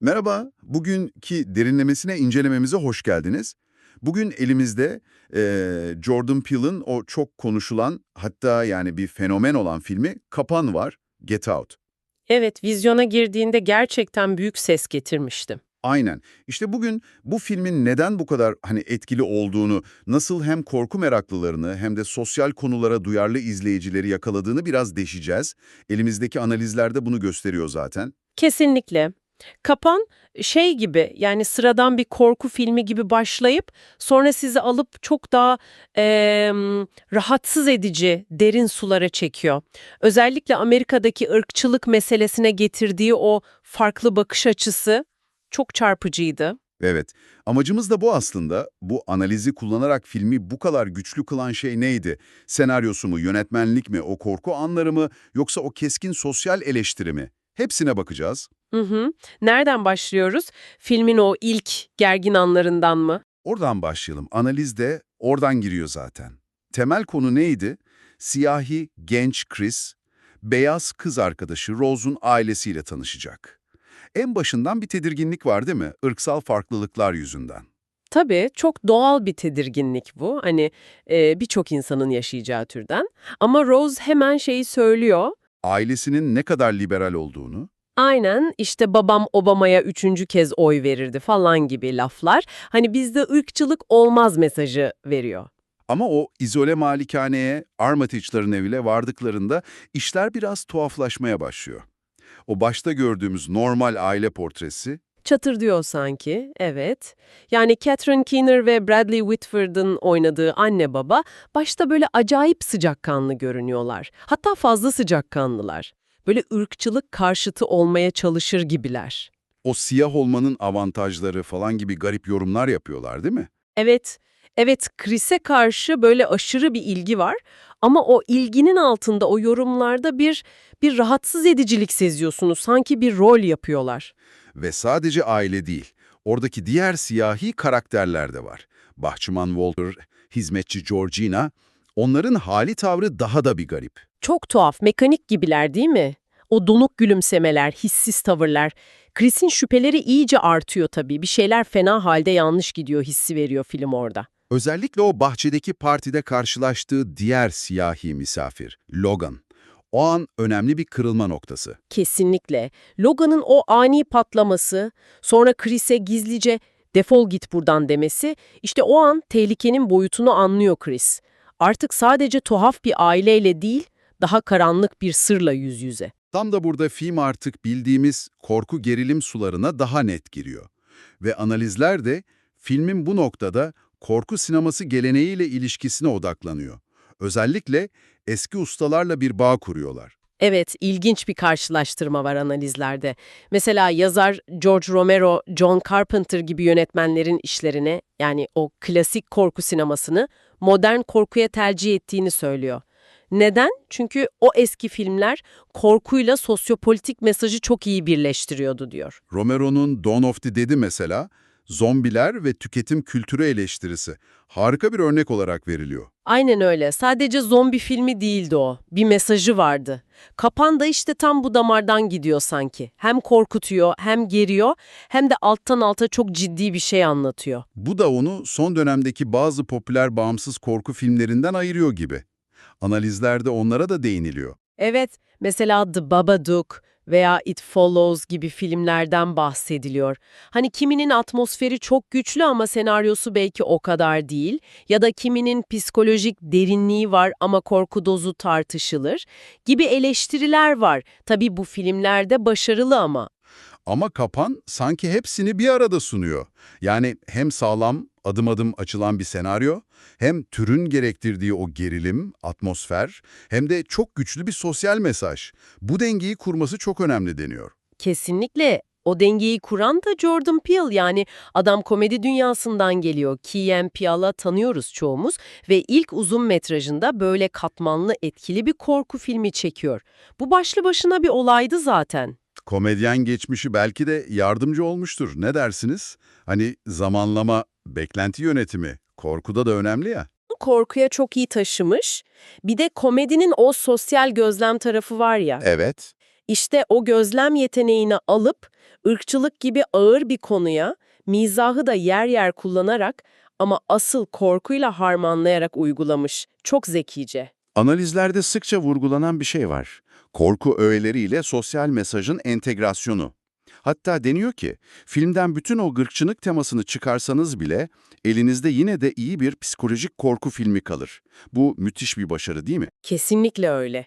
Merhaba, bugünkü derinlemesine incelememize hoş geldiniz. Bugün elimizde eee, Jordan Peele'ın o çok konuşulan hatta yani bir fenomen olan filmi Kapan var, Get Out. Evet, vizyona girdiğinde gerçekten büyük ses getirmişti. Aynen. İşte bugün bu filmin neden bu kadar hani etkili olduğunu, nasıl hem korku meraklılarını hem de sosyal konulara duyarlı izleyicileri yakaladığını biraz deşeceğiz. Elimizdeki analizlerde bunu gösteriyor zaten. Kesinlikle. Kapan şey gibi yani sıradan bir korku filmi gibi başlayıp sonra sizi alıp çok daha eee, rahatsız edici derin sulara çekiyor. Özellikle Amerika'daki ırkçılık meselesine getirdiği o farklı bakış açısı çok çarpıcıydı. Evet, amacımız da bu aslında. Bu analizi kullanarak filmi bu kadar güçlü kılan şey neydi? Senaryosu mu, yönetmenlik mi, o korku anları mı, yoksa o keskin sosyal eleştiri mi? Hepsine bakacağız. Hı hı. Nereden başlıyoruz? Filmin o ilk gergin anlarından mı? Oradan başlayalım. Analiz de oradan giriyor zaten. Temel konu neydi? Siyahi genç Chris, beyaz kız arkadaşı Rose'un ailesiyle tanışacak. En başından bir tedirginlik var değil mi? Irksal farklılıklar yüzünden. Tabii çok doğal bir tedirginlik bu. Hani e, birçok insanın yaşayacağı türden. Ama Rose hemen şeyi söylüyor. Ailesinin ne kadar liberal olduğunu, Aynen işte babam Obama'ya üçüncü kez oy verirdi falan gibi laflar. Hani bizde ırkçılık olmaz mesajı veriyor. Ama o izole malikaneye, Armitage'ların evine vardıklarında işler biraz tuhaflaşmaya başlıyor. O başta gördüğümüz normal aile portresi, Çatır diyor sanki, evet. Yani Catherine Keener ve Bradley Whitford'ın oynadığı anne baba başta böyle acayip sıcakkanlı görünüyorlar. Hatta fazla sıcakkanlılar. Böyle ırkçılık karşıtı olmaya çalışır gibiler. o siyah olmanın avantajları falan gibi garip yorumlar yapıyorlar değil mi? Evet, evet Chris'e karşı böyle aşırı bir ilgi var ama o ilginin altında o yorumlarda bir bir rahatsız edicilik seziyorsunuz. Sanki bir rol yapıyorlar. Ve sadece aile değil, oradaki diğer siyahi karakterler de var. Bahçıvan Walter, hizmetçi Georgina, onların hali tavrı daha da bir garip. Çok tuhaf, mekanik gibiler değil mi? O donuk gülümsemeler, hissiz tavırlar. Chris'in şüpheleri iyice artıyor tabii. Bir şeyler fena halde yanlış gidiyor hissi veriyor film orada. Özellikle o bahçedeki partide karşılaştığı diğer siyahi misafir, Logan. O an önemli bir kırılma noktası. Kesinlikle. Logan'ın o ani patlaması, sonra Chris'e gizlice defol git buradan demesi, işte o an tehlikenin boyutunu anlıyor Chris. Artık sadece tuhaf bir aileyle değil, daha karanlık bir sırla yüz yüze. Tam da burada film artık bildiğimiz korku gerilim sularına daha net giriyor. Ve analizler de filmin bu noktada korku sineması geleneğiyle ilişkisine odaklanıyor. Özellikle eski ustalarla bir bağ kuruyorlar. Evet, ilginç bir karşılaştırma var analizlerde. Mesela yazar George Romero, John Carpenter gibi yönetmenlerin işlerine, yani o klasik korku sinemasını modern korkuya tercih ettiğini söylüyor. Neden? Çünkü o eski filmler korkuyla sosyopolitik mesajı çok iyi birleştiriyordu diyor. Romero'nun Dawn of the Dead'i mesela, zombiler ve tüketim kültürü eleştirisi harika bir örnek olarak veriliyor. Aynen öyle. Sadece zombi filmi değildi o. Bir mesajı vardı. Kapan da işte tam bu damardan gidiyor sanki. Hem korkutuyor, hem geriyor, hem de alttan alta çok ciddi bir şey anlatıyor. Bu da onu son dönemdeki bazı popüler bağımsız korku filmlerinden ayırıyor gibi. Analizlerde onlara da değiniliyor. Evet, mesela The Babadook veya It Follows gibi filmlerden bahsediliyor. Hani kiminin atmosferi çok güçlü ama senaryosu belki o kadar değil ya da kiminin psikolojik derinliği var ama korku dozu tartışılır gibi eleştiriler var. Tabii bu filmlerde başarılı ama. Ama Kapan sanki hepsini bir arada sunuyor. Yani hem sağlam, adım adım açılan bir senaryo, hem türün gerektirdiği o gerilim, atmosfer, hem de çok güçlü bir sosyal mesaj. Bu dengeyi kurması çok önemli deniyor. Kesinlikle o dengeyi kuran da Jordan Peele yani adam komedi dünyasından geliyor. Key Peele'a tanıyoruz çoğumuz ve ilk uzun metrajında böyle katmanlı etkili bir korku filmi çekiyor. Bu başlı başına bir olaydı zaten. Komedyen geçmişi belki de yardımcı olmuştur. Ne dersiniz? Hani zamanlama, beklenti yönetimi, korkuda da önemli ya. Korkuya çok iyi taşımış. Bir de komedinin o sosyal gözlem tarafı var ya. Evet. İşte o gözlem yeteneğini alıp ırkçılık gibi ağır bir konuya mizahı da yer yer kullanarak ama asıl korkuyla harmanlayarak uygulamış. Çok zekice. Analizlerde sıkça vurgulanan bir şey var. Korku öğeleriyle sosyal mesajın entegrasyonu. Hatta deniyor ki, filmden bütün o gırkçılık temasını çıkarsanız bile elinizde yine de iyi bir psikolojik korku filmi kalır. Bu müthiş bir başarı değil mi? Kesinlikle öyle.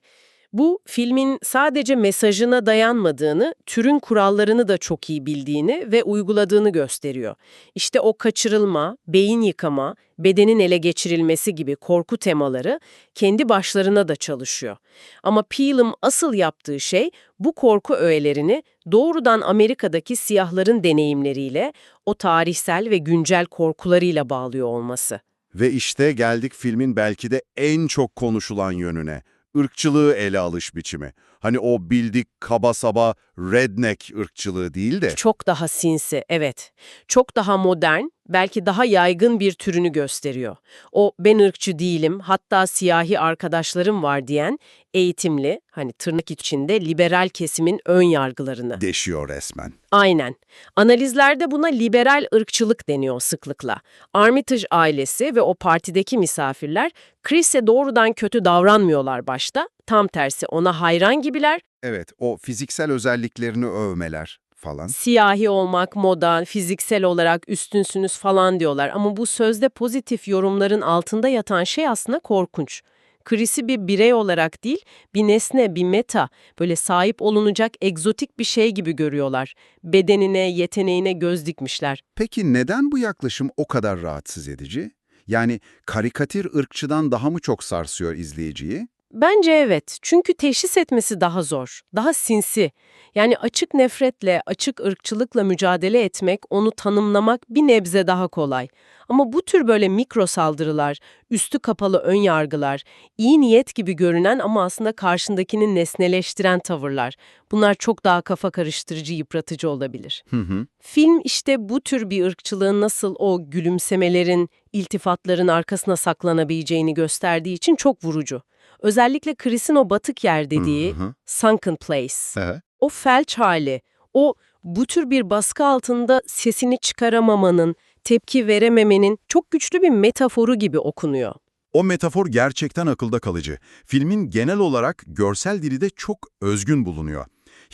Bu filmin sadece mesajına dayanmadığını, türün kurallarını da çok iyi bildiğini ve uyguladığını gösteriyor. İşte o kaçırılma, beyin yıkama, bedenin ele geçirilmesi gibi korku temaları kendi başlarına da çalışıyor. Ama Peele'ın asıl yaptığı şey bu korku öğelerini doğrudan Amerika'daki siyahların deneyimleriyle, o tarihsel ve güncel korkularıyla bağlıyor olması. Ve işte geldik filmin belki de en çok konuşulan yönüne. Irkçılığı ele alış biçimi. Hani o bildik kaba saba redneck ırkçılığı değil de Çok daha sinsi, evet. Çok daha modern, belki daha yaygın bir türünü gösteriyor. O ben ırkçı değilim, hatta siyahi arkadaşlarım var diyen eğitimli, hani tırnak içinde liberal kesimin ön yargılarını. deşiyor resmen. Aynen. Analizlerde buna liberal ırkçılık deniyor sıklıkla. Armitage ailesi ve o partideki misafirler Chris'e doğrudan kötü davranmıyorlar başta. Tam tersi ona hayran gibiler Evet, o fiziksel özelliklerini övmeler falan. siyahi olmak, moda, fiziksel olarak üstünsünüz falan diyorlar. Ama bu sözde pozitif yorumların altında yatan şey aslında korkunç. Chris'i bir birey olarak değil, bir nesne, bir meta, böyle sahip olunacak egzotik bir şey gibi görüyorlar. Bedenine, yeteneğine göz dikmişler. Peki neden bu yaklaşım o kadar rahatsız edici? Yani karikatür ırkçıdan daha mı çok sarsıyor izleyiciyi? Bence evet. Çünkü teşhis etmesi daha zor, daha sinsi. Yani açık nefretle, açık ırkçılıkla mücadele etmek, onu tanımlamak bir nebze daha kolay. Ama bu tür böyle mikro saldırılar, üstü kapalı ön yargılar, iyi niyet gibi görünen ama aslında karşındakini nesneleştiren tavırlar. Bunlar çok daha kafa karıştırıcı, yıpratıcı olabilir. Hı hı. Film işte bu tür bir ırkçılığın nasıl o gülümsemelerin, iltifatların arkasına saklanabileceğini gösterdiği için çok vurucu. Özellikle Chris'in o batık yer dediği Hı hı. sunken place, Hı. o felç hali, o bu tür bir baskı altında sesini çıkaramamanın, tepki verememenin çok güçlü bir metaforu gibi okunuyor. O metafor gerçekten akılda kalıcı. Filmin genel olarak görsel dili de çok özgün bulunuyor.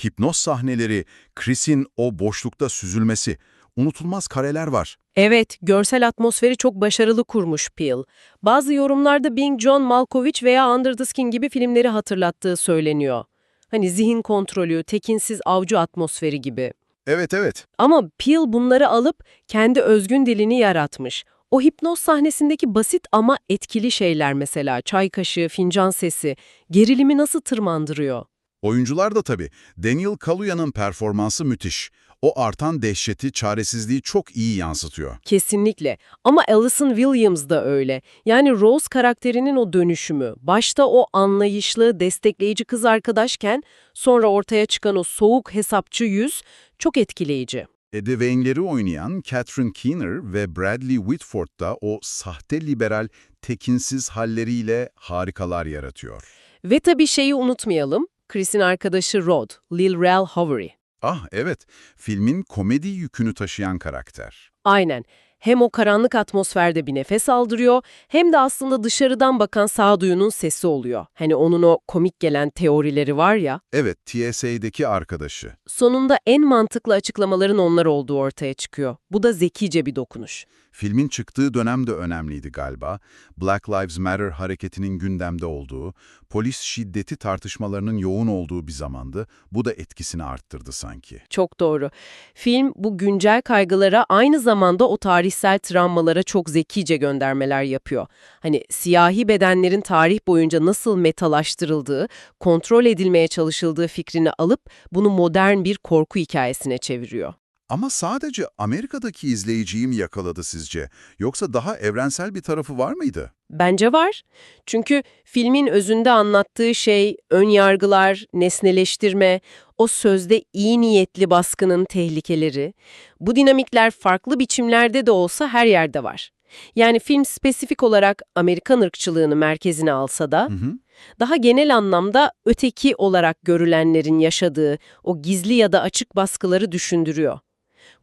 Hipnoz sahneleri, Chris'in o boşlukta süzülmesi, unutulmaz kareler var. Evet, görsel atmosferi çok başarılı kurmuş Peele. Bazı yorumlarda Bing John Malkovich veya Under the Skin gibi filmleri hatırlattığı söyleniyor. Hani zihin kontrolü, tekinsiz avcı atmosferi gibi. Evet evet. Ama Peele bunları alıp kendi özgün dilini yaratmış. O hipnoz sahnesindeki basit ama etkili şeyler mesela çay kaşığı, fincan sesi, gerilimi nasıl tırmandırıyor? Oyuncular da tabii. Daniel Kaluya'nın performansı müthiş. O artan dehşeti, çaresizliği çok iyi yansıtıyor. Kesinlikle. Ama Alison Williams da öyle. Yani Rose karakterinin o dönüşümü, başta o anlayışlı, destekleyici kız arkadaşken sonra ortaya çıkan o soğuk hesapçı yüz çok etkileyici. Edeveynleri oynayan Catherine Keener ve Bradley Whitford da o sahte liberal, tekinsiz halleriyle harikalar yaratıyor. Ve tabii şeyi unutmayalım, Chris'in arkadaşı Rod, Lil Rel Howery. Ah evet, filmin komedi yükünü taşıyan karakter. Aynen. Hem o karanlık atmosferde bir nefes aldırıyor, hem de aslında dışarıdan bakan sağduyunun sesi oluyor. Hani onun o komik gelen teorileri var ya, Evet, TSA'deki arkadaşı. sonunda en mantıklı açıklamaların onlar olduğu ortaya çıkıyor. Bu da zekice bir dokunuş. Filmin çıktığı dönem de önemliydi galiba. Black Lives Matter hareketinin gündemde olduğu, polis şiddeti tartışmalarının yoğun olduğu bir zamandı. Bu da etkisini arttırdı sanki. Çok doğru. Film bu güncel kaygılara aynı zamanda o tarihsel travmalara çok zekice göndermeler yapıyor. Hani siyahi bedenlerin tarih boyunca nasıl metalaştırıldığı, kontrol edilmeye çalışıldığı fikrini alıp bunu modern bir korku hikayesine çeviriyor. Ama sadece Amerika'daki izleyiciyi mi yakaladı sizce? Yoksa daha evrensel bir tarafı var mıydı? Bence var. Çünkü filmin özünde anlattığı şey ön yargılar, nesneleştirme, o sözde iyi niyetli baskının tehlikeleri. Bu dinamikler farklı biçimlerde de olsa her yerde var. Yani film spesifik olarak Amerikan ırkçılığını merkezine alsa da Hı hı. daha genel anlamda öteki olarak görülenlerin yaşadığı o gizli ya da açık baskıları düşündürüyor.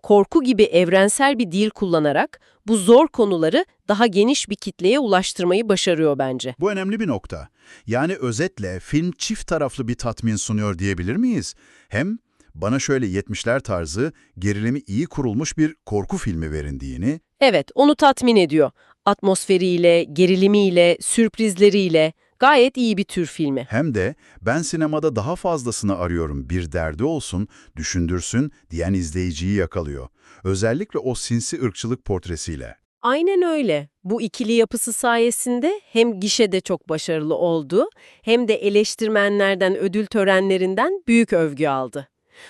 Korku gibi evrensel bir dil kullanarak bu zor konuları daha geniş bir kitleye ulaştırmayı başarıyor bence. Bu önemli bir nokta. Yani özetle film çift taraflı bir tatmin sunuyor diyebilir miyiz? Hem bana şöyle 70'ler tarzı gerilimi iyi kurulmuş bir korku filmi verildiğini, Evet, onu tatmin ediyor. Atmosferiyle, gerilimiyle, sürprizleriyle gayet iyi bir tür filmi. hem de ben sinemada daha fazlasını arıyorum bir derdi olsun, düşündürsün diyen izleyiciyi yakalıyor. Özellikle o sinsi ırkçılık portresiyle. Aynen öyle. Bu ikili yapısı sayesinde hem gişede çok başarılı oldu hem de eleştirmenlerden ödül törenlerinden büyük övgü aldı.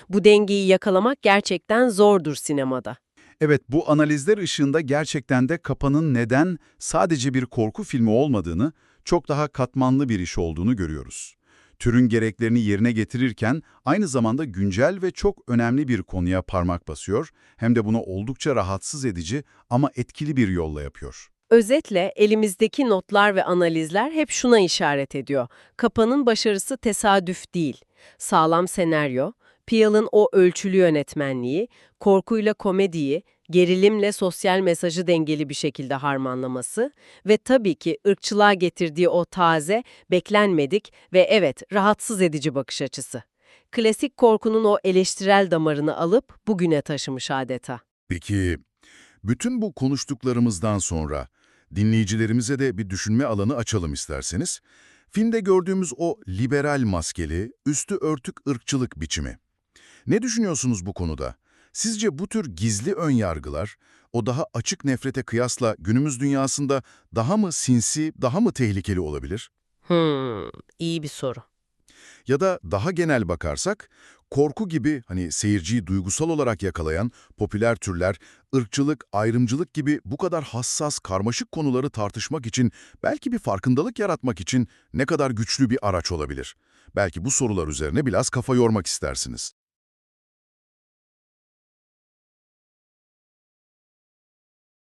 Bu dengeyi yakalamak gerçekten zordur sinemada. Evet, bu analizler ışığında gerçekten de Kapa'nın neden sadece bir korku filmi olmadığını, çok daha katmanlı bir iş olduğunu görüyoruz. Türün gereklerini yerine getirirken aynı zamanda güncel ve çok önemli bir konuya parmak basıyor, hem de bunu oldukça rahatsız edici ama etkili bir yolla yapıyor. Özetle elimizdeki notlar ve analizler hep şuna işaret ediyor. Kapa'nın başarısı tesadüf değil. Sağlam senaryo, Peele'ın o ölçülü yönetmenliği, korkuyla komediyi, gerilimle sosyal mesajı dengeli bir şekilde harmanlaması ve tabii ki ırkçılığa getirdiği o taze, beklenmedik ve evet rahatsız edici bakış açısı. Klasik korkunun o eleştirel damarını alıp bugüne taşımış adeta. Peki, bütün bu konuştuklarımızdan sonra dinleyicilerimize de bir düşünme alanı açalım isterseniz. Filmde gördüğümüz o liberal maskeli, üstü örtük ırkçılık biçimi. Ne düşünüyorsunuz bu konuda? Sizce bu tür gizli önyargılar, o daha açık nefrete kıyasla günümüz dünyasında daha mı sinsi, daha mı tehlikeli olabilir? Hmm, iyi bir soru. Ya da daha genel bakarsak, korku gibi hani seyirciyi duygusal olarak yakalayan popüler türler, ırkçılık, ayrımcılık gibi bu kadar hassas, karmaşık konuları tartışmak için, belki bir farkındalık yaratmak için ne kadar güçlü bir araç olabilir? Belki bu sorular üzerine biraz kafa yormak istersiniz.